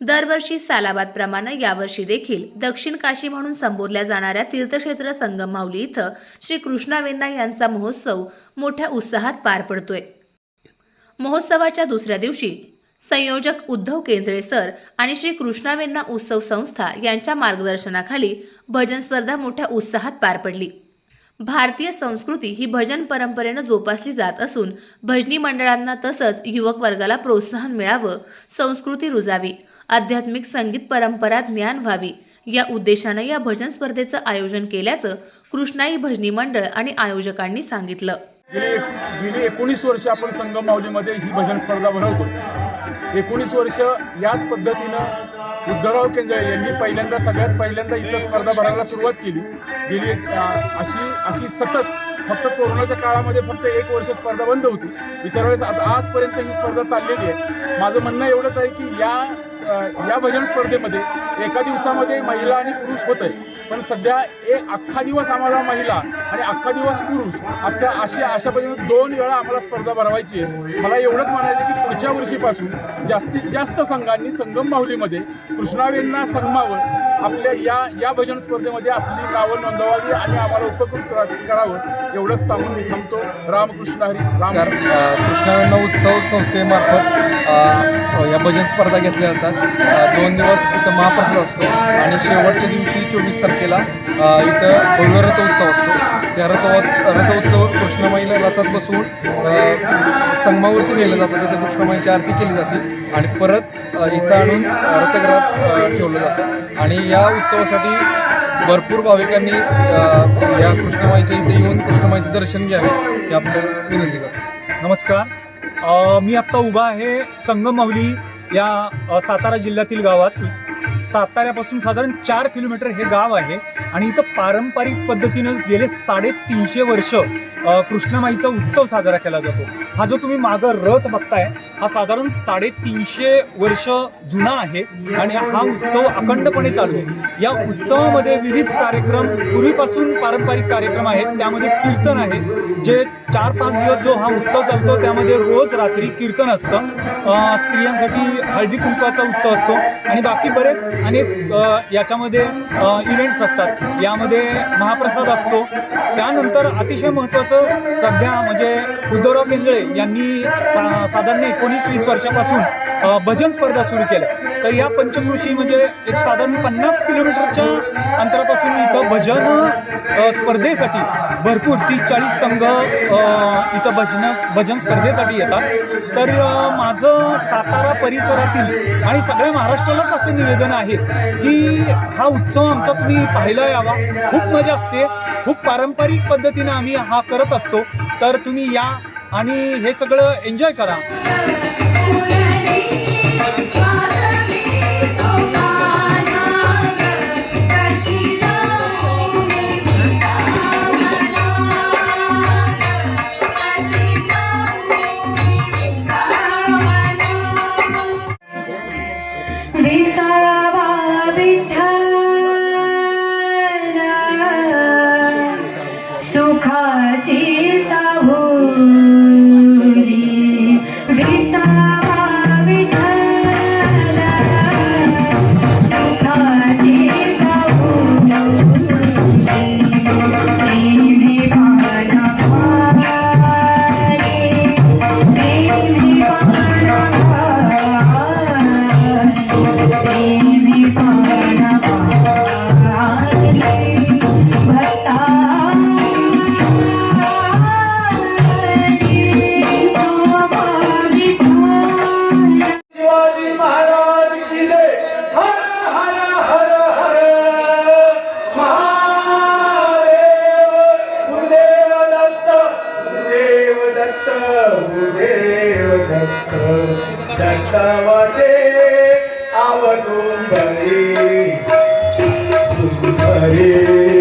दरवर्षी सालाबादप्रमाणे यावर्षी देखील दक्षिण काशी म्हणून संबोधल्या जाणाऱ्या तीर्थक्षेत्र संगम माऊली इथं श्री कृष्णा यांचा महोत्सव मोठ्या उत्साहात पार पडतोय. महोत्सवाच्या दुसऱ्या दिवशी संयोजक उद्धव केंजळे सर आणि श्री कृष्णावेंना उत्सव संस्था यांच्या मार्गदर्शनाखाली भजन स्पर्धा मोठ्या उत्साहात पार पडली. भारतीय संस्कृती ही भजन परंपरेनं जोपासली जात असून भजनी मंडळांना तसंच युवक वर्गाला प्रोत्साहन मिळावं संस्कृती रुजावी आध्यात्मिक संगीत परंपरा ज्ञान व्हावी. या उद्देशानं या भजन स्पर्धेचं आयोजन केल्याचं कृष्णाई भजनी मंडळ आणि आयोजकांनी सांगितलं. गेली गेली एकोणीस वर्ष आपण संगम माऊलीमध्ये ही भजन स्पर्धा भरवतो. एकोणीस वर्ष याच पद्धतीनं उद्धवराव केंद्रे यांनी पहिल्यांदा सगळ्यात पहिल्यांदा इथं स्पर्धा भरायला सुरुवात केली. गेली अशी अशी सतत फक्त कोरोनाच्या काळामध्ये फक्त एक वर्ष स्पर्धा बंद होती. इतर वेळेस आज आजपर्यंत ही स्पर्धा चाललेली आहे. माझं म्हणणं एवढंच आहे की या या भजन स्पर्धेमध्ये एका दिवसामध्ये महिला आणि पुरुष होत आहे पण सध्या एक अख्खा दिवस आम्हाला महिला आणि अख्खा दिवस पुरुष आता अशी अशा पद्धतीने दोन वेळा आम्हाला स्पर्धा भरवायची आहे. मला एवढंच म्हणायचं आहे की पुढच्या वर्षीपासून जास्तीत जास्त संघांनी संगम माहुलीमध्ये कृष्णावेंना संगमावर आपल्या या या भजन स्पर्धेमध्ये आपली नावं नोंदवावी आणि आम्हाला उपकृत करावं एवढंच सांगून मी थांबतो. रामकृष्ण हरी राम. कृष्णानंद उत्सव संस्थेमार्फत या भजन स्पर्धा घेतल्या जातात. दोन दिवस इथं महाप्रसाद असतो आणि शेवटच्या दिवशी चोवीस तारखेला इथं भव्य रथोत्सव असतो. त्या रथोत्सव रथोत्सव कृष्णमाईला रथात बसवून संगमावरती नेलं जातं. तिथं कृष्णमाईची आरती केली जाते आणि परत इथं आणून रथग्रहात ठेवलं जातं. आणि या उत्सवासाठी भरपूर भाविकांनी या कृष्णमाईच्या इथे येऊन कृष्णमाईचे दर्शन घ्यावे हे आपल्याला विनंती करतो. नमस्कार. मी आत्ता उभा आहे संगम माहुली या सातारा जिल्ह्यातील गावात. साताऱ्यापासून साधारण चार किलोमीटर हे गाव आहे. आणि इथं पारंपरिक पद्धतीनं गेले साडेतीनशे वर्ष कृष्णमाईचा उत्सव साजरा केला जातो. हा जो तुम्ही मागं रथ बघताय हा साधारण साडेतीनशे वर्ष जुना आहे आणि हा उत्सव अखंडपणे चालू आहे. या उत्सवामध्ये विविध कार्यक्रम पूर्वीपासून पारंपरिक कार्यक्रम आहेत. त्यामध्ये कीर्तन आहे. जे चार पाच दिवस जो हा उत्सव चालतो त्यामध्ये रोज रात्री कीर्तन असतं. स्त्रियांसाठी हळदी कुंकवाचा उत्सव असतो. आणि बाकी बरेच अनेक याच्यामध्ये इव्हेंट्स असतात. यामध्ये महाप्रसाद असतो. त्यानंतर अतिशय महत्त्वाचं सध्या म्हणजे उद्धवराव केंजळे यांनी सा साधारण एकोणीस वीस वर्षापासून भजन स्पर्धा सुरू केल्या. तर या पंचमृषी म्हणजे एक साधारण पन्नास किलोमीटरच्या अंतरापासून इथं भजन स्पर्धेसाठी भरपूर तीस चाळीस संघ इथं भजन भजन स्पर्धेसाठी येतात. तर माझं सातारा परिसरातील आणि सगळ्या महाराष्ट्रालाच असं निवेदन आहे की हा उत्सव आमचा तुम्ही पाहायला यावा. खूप मजा असते. खूप पारंपरिक पद्धतीनं आम्ही हा करत असतो. तर तुम्ही या आणि हे सगळं एन्जॉय करा. ದತ್ತವದೆ ಅವನು ಬರೀ ಬರೀ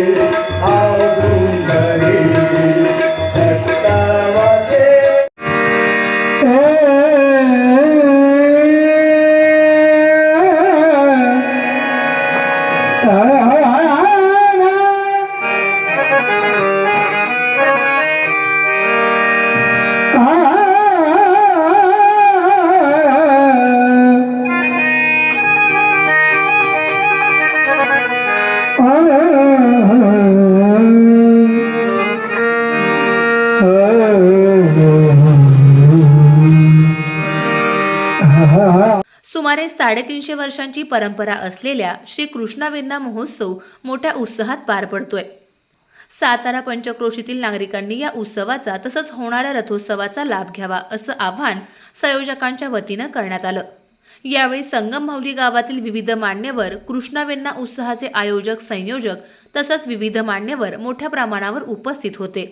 सुमारे साडेतीनशे वर्षांची परंपरा असलेल्या श्री कृष्णावेन्ना महोत्सव मोठ्या उत्साहात पार पडतोय. सातारा पंचक्रोशीतील नागरिकांनी या उत्सवाचा तसंच होणाऱ्या रथोत्सवाचा लाभ घ्यावा असं आवाहन संयोजकांच्या वतीनं करण्यात आलं. यावेळी संगम गावातील विविध मान्यवर कृष्णावेंना उत्साहाचे आयोजक संयोजक तसंच विविध मान्यवर मोठ्या प्रमाणावर उपस्थित होते.